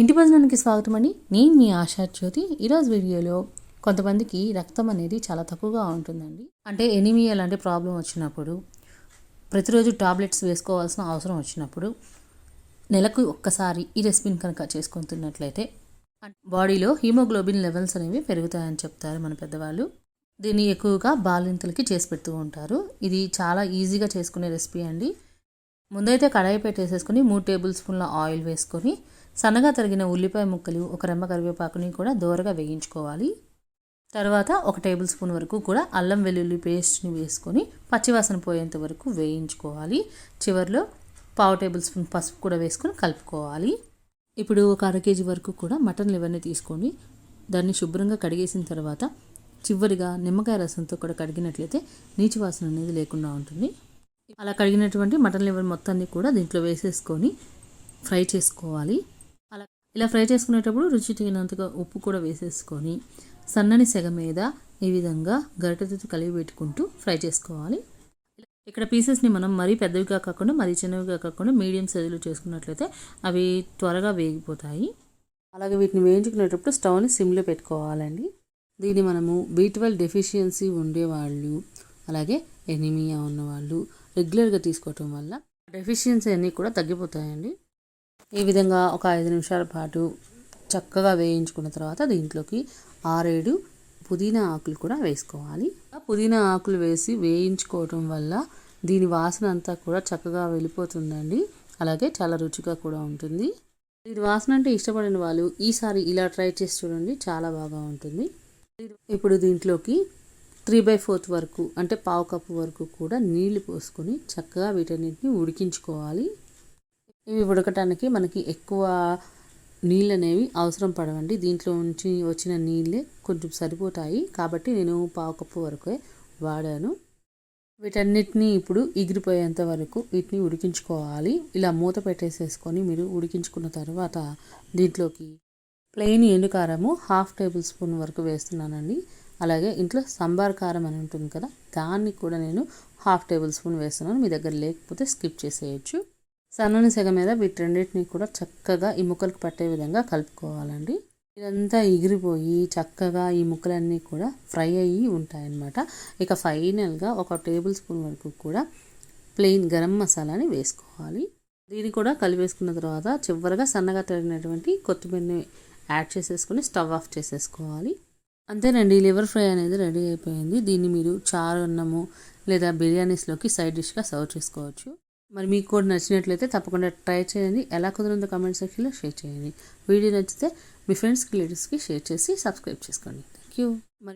ఇంటి భజనానికి స్వాగతం అండి నేను మీ ఆశా జ్యోతి. ఈరోజు వీడియోలో కొంతమందికి రక్తం అనేది చాలా తక్కువగా ఉంటుందండి. అంటే ఎనిమియా లాంటి ప్రాబ్లం వచ్చినప్పుడు ప్రతిరోజు టాబ్లెట్స్ వేసుకోవాల్సిన అవసరం వచ్చినప్పుడు నెలకు ఒక్కసారి ఈ రెసిపీని కనుక చేసుకుంటున్నట్లయితే తిన్నట్లయితే బాడీలో హీమోగ్లోబిన్ లెవెల్స్ అనేవి పెరుగుతాయని చెప్తారు మన పెద్దవాళ్ళు. దీన్ని ఎక్కువగా బాలింతలకి చేసి పెడుతూ ఉంటారు. ఇది చాలా ఈజీగా చేసుకునే రెసిపీ అండి. ముందైతే కడాయి పెట్టేసేసుకొని మూడు టేబుల్ స్పూన్ల ఆయిల్ వేసుకొని సన్నగా తరిగిన ఉల్లిపాయ ముక్కలు ఒక రెమ్మ కరివేపాకుని కూడా దోరగా వేయించుకోవాలి. తర్వాత ఒక టేబుల్ స్పూన్ వరకు కూడా అల్లం వెల్లుల్లి పేస్ట్ని వేసుకొని పచ్చివాసన పోయేంత వరకు వేయించుకోవాలి. చివరిలో పావు టేబుల్ స్పూన్ పసుపు కూడా వేసుకొని కలుపుకోవాలి. ఇప్పుడు ఒక అర కేజీ వరకు కూడా మటన్ లివర్ని తీసుకొని దాన్ని శుభ్రంగా కడిగేసిన తర్వాత చివరిగా నిమ్మకాయ రసంతో కూడా కడిగినట్లయితే నీచు వాసన అనేది లేకుండా ఉంటుంది. అలా కడిగినటువంటి మటన్ లివర్ మొత్తాన్ని కూడా దీంట్లో వేసేసుకొని ఫ్రై చేసుకోవాలి. ఇలా ఫ్రై చేసుకునేటప్పుడు రుచి తగినంతగా ఉప్పు కూడా వేసేసుకొని సన్నని సెగ మీద ఈ విధంగా గరిటెతో కలిగి పెట్టుకుంటూ ఫ్రై చేసుకోవాలి. ఇక్కడ పీసెస్ని మనం మరీ పెద్దవిగా కాకుండా మరీ చిన్నవిగా కాకుండా మీడియం సైజులో చేసుకున్నట్లయితే అవి త్వరగా వేగిపోతాయి. అలాగే వీటిని వేయించుకునేటప్పుడు స్టవ్ని సిమ్లో పెట్టుకోవాలండి. దీన్ని మనము బీ ట్వెల్వ్ డెఫిషియన్సీ ఉండేవాళ్ళు అలాగే ఎనిమియా ఉన్నవాళ్ళు రెగ్యులర్గా తీసుకోవటం వల్ల డెఫిషియన్సీ అన్నీ కూడా తగ్గిపోతాయండి. ఈ విధంగా ఒక ఐదు నిమిషాల పాటు చక్కగా వేయించుకున్న తర్వాత దీంట్లోకి ఆరేడు పుదీనా ఆకులు కూడా వేసుకోవాలి. ఆ పుదీనా ఆకులు వేసి వేయించుకోవటం వల్ల దీని వాసన అంతా కూడా చక్కగా వెళ్ళిపోతుందండి. అలాగే చాలా రుచిగా కూడా ఉంటుంది. దీని వాసన అంటే ఇష్టపడిన వాళ్ళు ఈసారి ఇలా ట్రై చేసి చూడండి చాలా బాగా ఉంటుంది. ఇప్పుడు దీంట్లోకి త్రీ బై ఫోర్త్ వరకు అంటే పావు కప్పు వరకు కూడా నీళ్ళు పోసుకొని చక్కగా వీటన్నిటిని ఉడికించుకోవాలి. ఇవి ఉడకటానికి మనకి ఎక్కువ నీళ్ళు అనేవి అవసరం పడవండి. దీంట్లో నుంచి వచ్చిన నీళ్ళే కొంచెం సరిపోతాయి. కాబట్టి నేను పావు కప్పు వరకే వాడాను. వీటన్నిటిని ఇప్పుడు ఎగిరిపోయేంత వరకు వీటిని ఉడికించుకోవాలి. ఇలా మూత పెట్టేసేసుకొని మీరు ఉడికించుకున్న తర్వాత దీంట్లోకి ప్లెయిన్ ఎండుకారము హాఫ్ టేబుల్ స్పూన్ వరకు వేస్తున్నానండి. అలాగే ఇంట్లో సంబార్ కారం అని ఉంటుంది కదా దాన్ని కూడా నేను హాఫ్ టేబుల్ స్పూన్ వేస్తున్నాను. మీ దగ్గర లేకపోతే స్కిప్ చేసేయచ్చు. సన్నని సెగ మీద వీటన్నిటిని కూడా చక్కగా ఈ ముక్కలకు పట్టే విధంగా కలుపుకోవాలండి. ఇదంతా ఎగిరిపోయి చక్కగా ఈ ముక్కలన్నీ కూడా ఫ్రై అయ్యి ఉంటాయన్నమాట. ఇక ఫైనల్గా ఒక టేబుల్ స్పూన్ వరకు కూడా ప్లెయిన్ గరం మసాలాని వేసుకోవాలి. దీన్ని కూడా కలిపేసుకున్న తర్వాత చివరిగా సన్నగా తరిగినటువంటి కొత్తిమీరని యాడ్ చేసేసుకొని స్టవ్ ఆఫ్ చేసేసుకోవాలి. అంతేనండి లివర్ ఫ్రై అనేది రెడీ అయిపోయింది. దీన్ని మీరు చారు అన్నము లేదా బిర్యానీస్లోకి సైడ్ డిష్గా సర్వ్ చేసుకోవచ్చు. మరి మీకు కూడా నచ్చినట్లయితే తప్పకుండా ట్రై చేయండి. ఎలా కుదిరిందో కామెంట్ సెక్షన్లో షేర్ చేయండి. వీడియో నచ్చితే మీ ఫ్రెండ్స్కి రిలేటివ్స్కి షేర్ చేసి సబ్స్క్రైబ్ చేసుకోండి. థ్యాంక్ యూ మరి